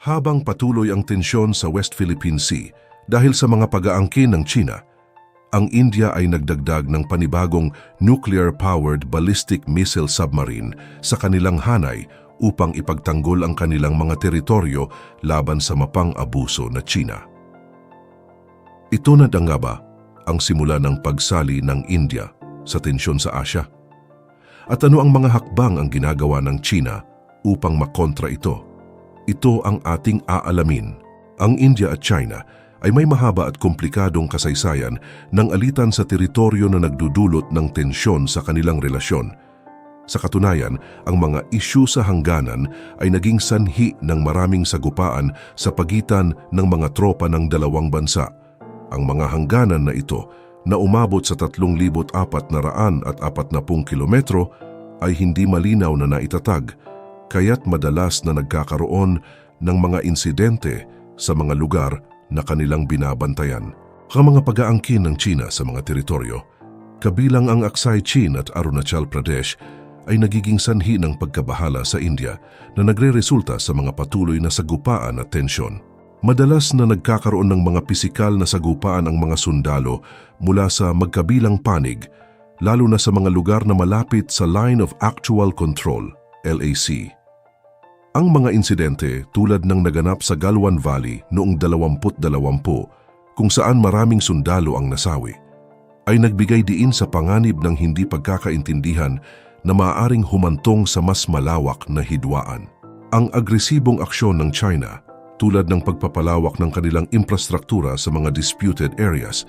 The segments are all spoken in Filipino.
Habang patuloy ang tensyon sa West Philippine Sea dahil sa mga pag-aangkin ng China, ang India ay nagdagdag ng panibagong nuclear-powered ballistic missile submarine sa kanilang hanay upang ipagtanggol ang kanilang mga teritoryo laban sa mapang-abuso na China. Ito na nga ba ang simula ng pagsali ng India sa tensyon sa Asya? At ano ang mga hakbang ang ginagawa ng China upang makontra ito? Ito ang ating aalamin. Ang India at China ay may mahaba at komplikadong kasaysayan ng alitan sa teritoryo na nagdudulot ng tensyon sa kanilang relasyon. Sa katunayan, ang mga isyu sa hangganan ay naging sanhi ng maraming sagupaan sa pagitan ng mga tropa ng dalawang bansa. Ang mga hangganan na ito na umabot sa 3,440 kilometro ay hindi malinaw na naitatag, kaya't madalas na nagkakaroon ng mga insidente sa mga lugar na kanilang binabantayan. Ang mga pag-aangkin ng China sa mga teritoryo, kabilang ang Aksai Chin at Arunachal Pradesh, ay nagiging sanhi ng pagkabahala sa India na nagre-resulta sa mga patuloy na sagupaan at tensyon. Madalas na nagkakaroon ng mga pisikal na sagupaan ang mga sundalo mula sa magkabilang panig, lalo na sa mga lugar na malapit sa Line of Actual Control, LAC. Ang mga insidente tulad ng naganap sa Galwan Valley noong 2020 kung saan maraming sundalo ang nasawi, ay nagbigay diin sa panganib ng hindi pagkakaintindihan na maaaring humantong sa mas malawak na hidwaan. Ang agresibong aksyon ng China tulad ng pagpapalawak ng kanilang infrastruktura sa mga disputed areas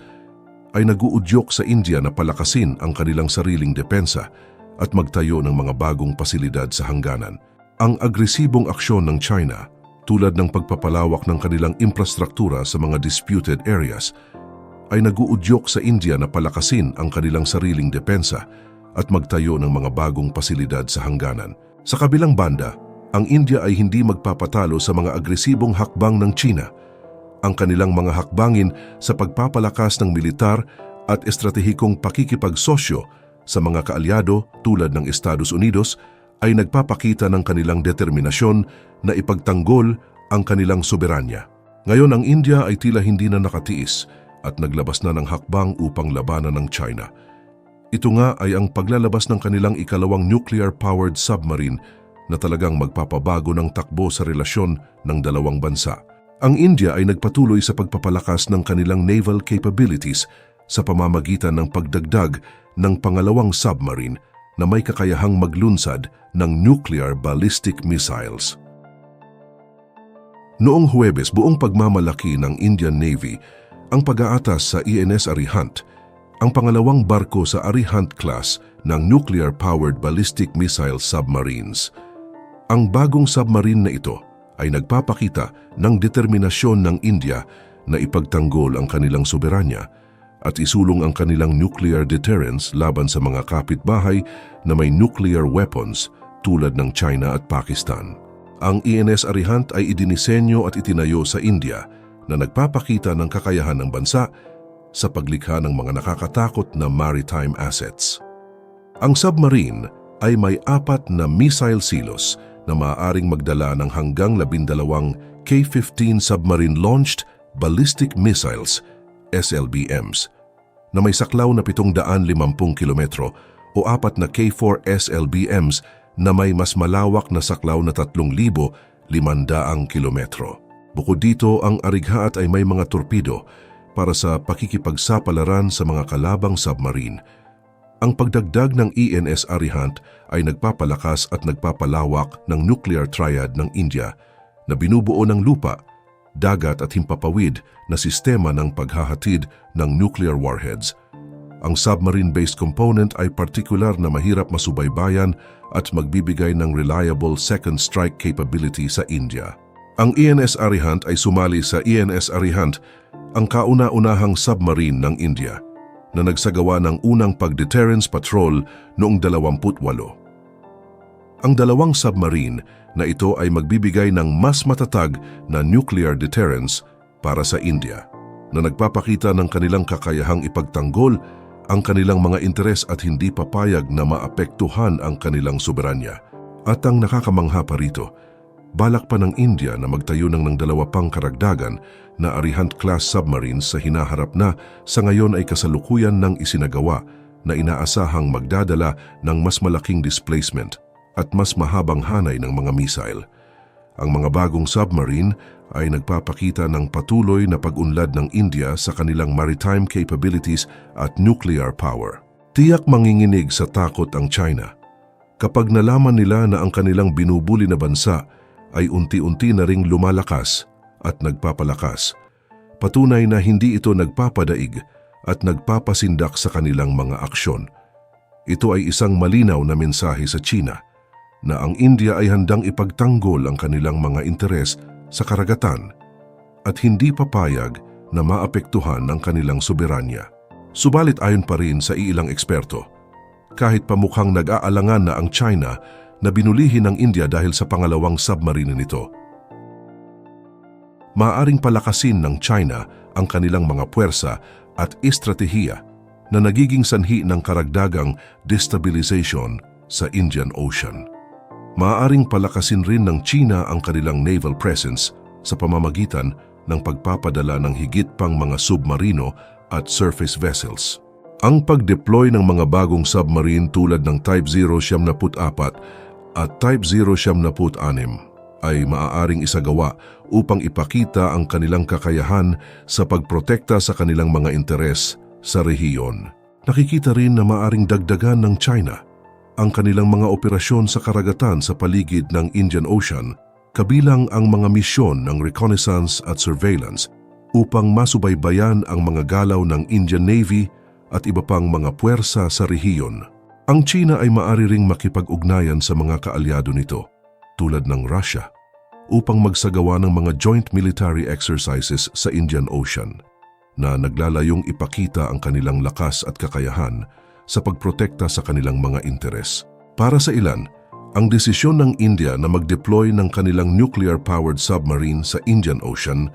ay naguudyok sa India na palakasin ang kanilang sariling depensa at magtayo ng mga bagong pasilidad sa hangganan. Ang agresibong aksyon ng China tulad ng pagpapalawak ng kanilang infrastruktura sa mga disputed areas ay naguudyok sa India na palakasin ang kanilang sariling depensa at magtayo ng mga bagong pasilidad sa hangganan. Sa kabilang banda, ang India ay hindi magpapatalo sa mga agresibong hakbang ng China. Ang kanilang mga hakbangin sa pagpapalakas ng militar at estratehikong pakikipagsosyo sa mga kaalyado tulad ng Estados Unidos ay nagpapakita ng kanilang determinasyon na ipagtanggol ang kanilang soberanya. Ngayon ang India ay tila hindi na nakatiis at naglabas na ng hakbang upang labanan ng China. Ito nga ay ang paglalabas ng kanilang ikalawang nuclear-powered submarine na talagang magpapabago ng takbo sa relasyon ng dalawang bansa. Ang India ay nagpatuloy sa pagpapalakas ng kanilang naval capabilities sa pamamagitan ng pagdagdag ng pangalawang submarine na may kakayahang maglunsad ng nuclear ballistic missiles. Noong Huwebes, buong pagmamalaki ng Indian Navy ang pag-aatas sa INS Arihant, ang pangalawang barko sa Arihant class ng nuclear-powered ballistic missile submarines. Ang bagong submarine na ito ay nagpapakita ng determinasyon ng India na ipagtanggol ang kanilang soberanya at isulong ang kanilang nuclear deterrence laban sa mga kapitbahay na may nuclear weapons tulad ng China at Pakistan. Ang INS Arihant ay idinisenyo at itinayo sa India na nagpapakita ng kakayahan ng bansa sa paglikha ng mga nakakatakot na maritime assets. Ang submarine ay may apat na missile silos na maaaring magdala ng hanggang labindalawang K-15 submarine-launched ballistic missiles, SLBMs, na may saklaw na 750 kilometro o apat na K-4 SLBMs na may mas malawak na saklaw na 3,500 kilometro. Bukod dito, ang arighaat ay may mga torpedo para sa pakikipagsapalaran sa mga kalabang submarine ang pagdagdag ng ENS Arihant ay nagpapalakas at nagpapalawak ng nuclear triad ng India na binubuo ng lupa, dagat at himpapawid na sistema ng paghahatid ng nuclear warheads. Ang submarine-based component ay partikular na mahirap masubaybayan at magbibigay ng reliable second strike capability sa India. Ang ENS Arihant ay sumali sa ENS Arihant, ang kauna-unahang submarine ng India na nagsagawa ng unang pag-deterrence patrol noong 28. Ang dalawang submarine na ito ay magbibigay ng mas matatag na nuclear deterrence para sa India na nagpapakita ng kanilang kakayahang ipagtanggol ang kanilang mga interes at hindi papayag na maapektuhan ang kanilang soberanya. At ang nakakamangha pa rito, balak pa ng India na magtayo ng ng dalawa pang karagdagan na Arihant-class submarines sa hinaharap na sa ngayon ay kasalukuyan ng isinagawa na inaasahang magdadala ng mas malaking displacement at mas mahabang hanay ng mga missile. Ang mga bagong submarine ay nagpapakita ng patuloy na pag-unlad ng India sa kanilang maritime capabilities at nuclear power. Tiyak manginginig sa takot ang China. Kapag nalaman nila na ang kanilang binubuli na bansa ay unti-unti na ring lumalakas at nagpapalakas, patunay na hindi ito nagpapadaig at nagpapasindak sa kanilang mga aksyon. Ito ay isang malinaw na mensahe sa China na ang India ay handang ipagtanggol ang kanilang mga interes sa karagatan at hindi papayag na maapektuhan ang kanilang soberanya. Subalit ayon pa rin sa ilang eksperto, kahit pamukhang nag-aalangan na ang China na binulihin ng India dahil sa pangalawang submarine nito. Maaring palakasin ng China ang kanilang mga puwersa at estratehiya na nagiging sanhi ng karagdagang destabilization sa Indian Ocean. Maaaring palakasin rin ng China ang kanilang naval presence sa pamamagitan ng pagpapadala ng higit pang mga submarino at surface vessels. Ang pag-deploy ng mga bagong submarine tulad ng Type 074 at Type 076 ay maaaring isagawa upang ipakita ang kanilang kakayahan sa pagprotekta sa kanilang mga interes sa rehiyon. Nakikita rin na maaring dagdagan ng China ang kanilang mga operasyon sa karagatan sa paligid ng Indian Ocean kabilang ang mga misyon ng reconnaissance at surveillance upang masubaybayan ang mga galaw ng Indian Navy at iba pang mga puwersa sa rehiyon. Ang China ay maari ring makipag-ugnayan sa mga kaalyado nito, tulad ng Russia, upang magsagawa ng mga joint military exercises sa Indian Ocean na naglalayong ipakita ang kanilang lakas at kakayahan sa pagprotekta sa kanilang mga interes. Para sa ilan, ang desisyon ng India na mag-deploy ng kanilang nuclear-powered submarine sa Indian Ocean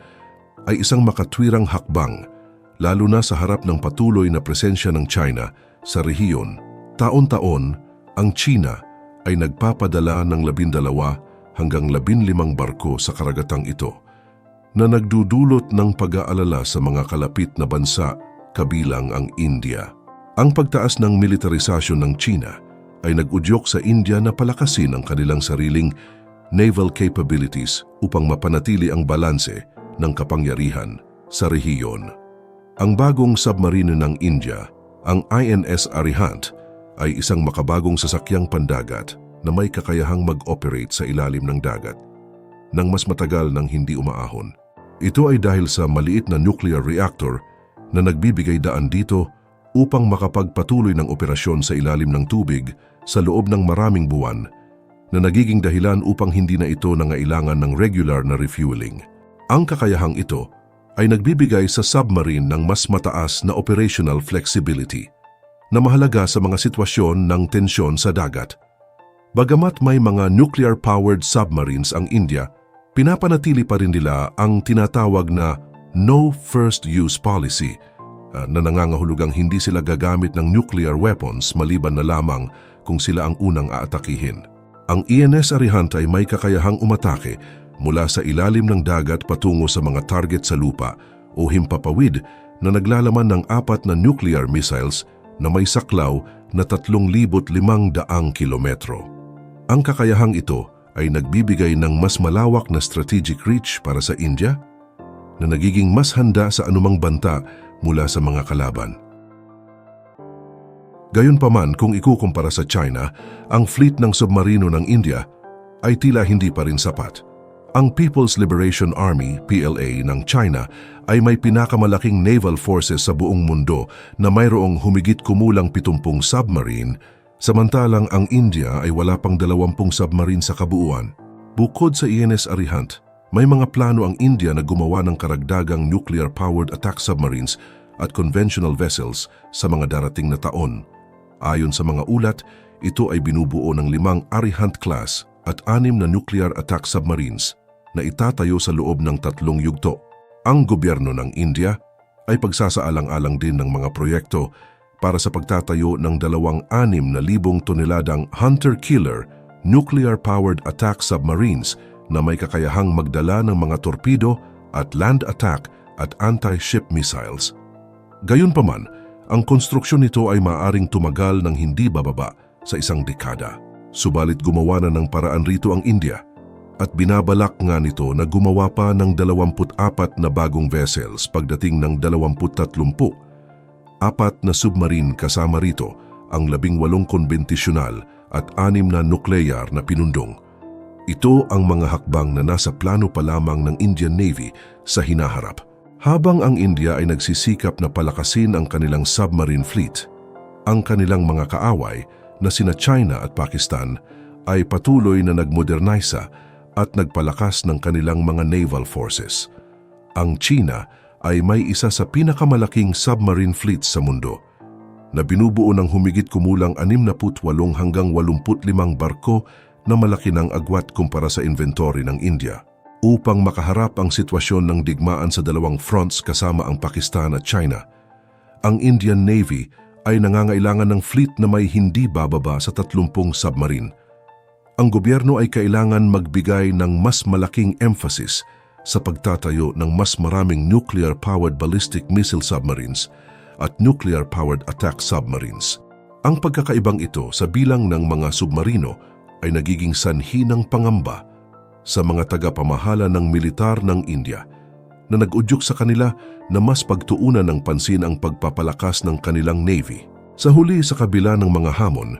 ay isang makatwirang hakbang lalo na sa harap ng patuloy na presensya ng China sa rehiyon. Taon-taon, ang China ay nagpapadala ng labindalawa hanggang labinlimang barko sa karagatang ito na nagdudulot ng pag-aalala sa mga kalapit na bansa kabilang ang India. Ang pagtaas ng militarisasyon ng China ay nag-udyok sa India na palakasin ang kanilang sariling naval capabilities upang mapanatili ang balanse ng kapangyarihan sa rehiyon. Ang bagong submarino ng India, ang INS Arihant, ay isang makabagong sasakyang pandagat na may kakayahang mag-operate sa ilalim ng dagat nang mas matagal nang hindi umaahon. Ito ay dahil sa maliit na nuclear reactor na nagbibigay daan dito upang makapagpatuloy ng operasyon sa ilalim ng tubig sa loob ng maraming buwan na nagiging dahilan upang hindi na ito nangailangan ng regular na refueling. Ang kakayahang ito ay nagbibigay sa submarine ng mas mataas na operational flexibility na mahalaga sa mga sitwasyon ng tensyon sa dagat. Bagamat may mga nuclear-powered submarines ang India, pinapanatili pa rin nila ang tinatawag na no first use policy uh, na nangangahulugang hindi sila gagamit ng nuclear weapons maliban na lamang kung sila ang unang aatakihin. Ang INS Arihant ay may kakayahang umatake mula sa ilalim ng dagat patungo sa mga target sa lupa o himpapawid na naglalaman ng apat na nuclear missiles na may saklaw na 3,500 kilometro. Ang kakayahang ito ay nagbibigay ng mas malawak na strategic reach para sa India na nagiging mas handa sa anumang banta mula sa mga kalaban. Gayunpaman kung ikukumpara sa China, ang fleet ng submarino ng India ay tila hindi pa rin sapat. Ang People's Liberation Army, PLA, ng China ay may pinakamalaking naval forces sa buong mundo na mayroong humigit kumulang 70 submarine, samantalang ang India ay wala pang 20 submarine sa kabuuan. Bukod sa INS Arihant, may mga plano ang India na gumawa ng karagdagang nuclear-powered attack submarines at conventional vessels sa mga darating na taon. Ayon sa mga ulat, ito ay binubuo ng limang Arihant class at anim na nuclear attack submarines na itatayo sa loob ng tatlong yugto. Ang gobyerno ng India ay pagsasaalang-alang din ng mga proyekto para sa pagtatayo ng dalawang anim na libong toneladang hunter-killer nuclear-powered attack submarines na may kakayahang magdala ng mga torpedo at land attack at anti-ship missiles. Gayunpaman, ang konstruksyon nito ay maaring tumagal ng hindi bababa sa isang dekada. Subalit gumawa na ng paraan rito ang India at binabalak nga nito na gumawa pa ng 24 na bagong vessels pagdating ng 2030. Apat na submarine kasama rito ang 18 konbentisyon at anim na nuklear na pinundong. Ito ang mga hakbang na nasa plano pa lamang ng Indian Navy sa hinaharap. Habang ang India ay nagsisikap na palakasin ang kanilang submarine fleet, ang kanilang mga kaaway na sina China at Pakistan ay patuloy na nagmodernisa at nagpalakas ng kanilang mga naval forces. Ang China ay may isa sa pinakamalaking submarine fleet sa mundo na binubuo ng humigit kumulang 68 hanggang 85 barko na malaki ng agwat kumpara sa inventory ng India. Upang makaharap ang sitwasyon ng digmaan sa dalawang fronts kasama ang Pakistan at China, ang Indian Navy ay nangangailangan ng fleet na may hindi bababa sa 30 submarine. Ang gobyerno ay kailangan magbigay ng mas malaking emphasis sa pagtatayo ng mas maraming nuclear-powered ballistic missile submarines at nuclear-powered attack submarines. Ang pagkakaibang ito sa bilang ng mga submarino ay nagiging sanhi ng pangamba sa mga tagapamahala ng militar ng India na nag-udyok sa kanila na mas pagtuunan ng pansin ang pagpapalakas ng kanilang navy. Sa huli sa kabila ng mga hamon,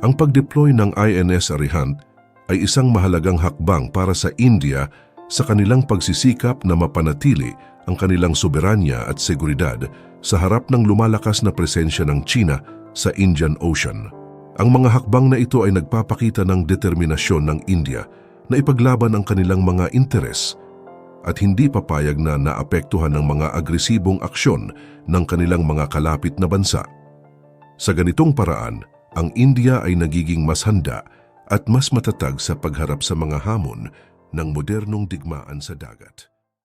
ang pag-deploy ng INS Arihant ay isang mahalagang hakbang para sa India sa kanilang pagsisikap na mapanatili ang kanilang soberanya at seguridad sa harap ng lumalakas na presensya ng China sa Indian Ocean. Ang mga hakbang na ito ay nagpapakita ng determinasyon ng India na ipaglaban ang kanilang mga interes at hindi papayag na naapektuhan ng mga agresibong aksyon ng kanilang mga kalapit na bansa. Sa ganitong paraan, ang India ay nagiging mas handa at mas matatag sa pagharap sa mga hamon ng modernong digmaan sa dagat.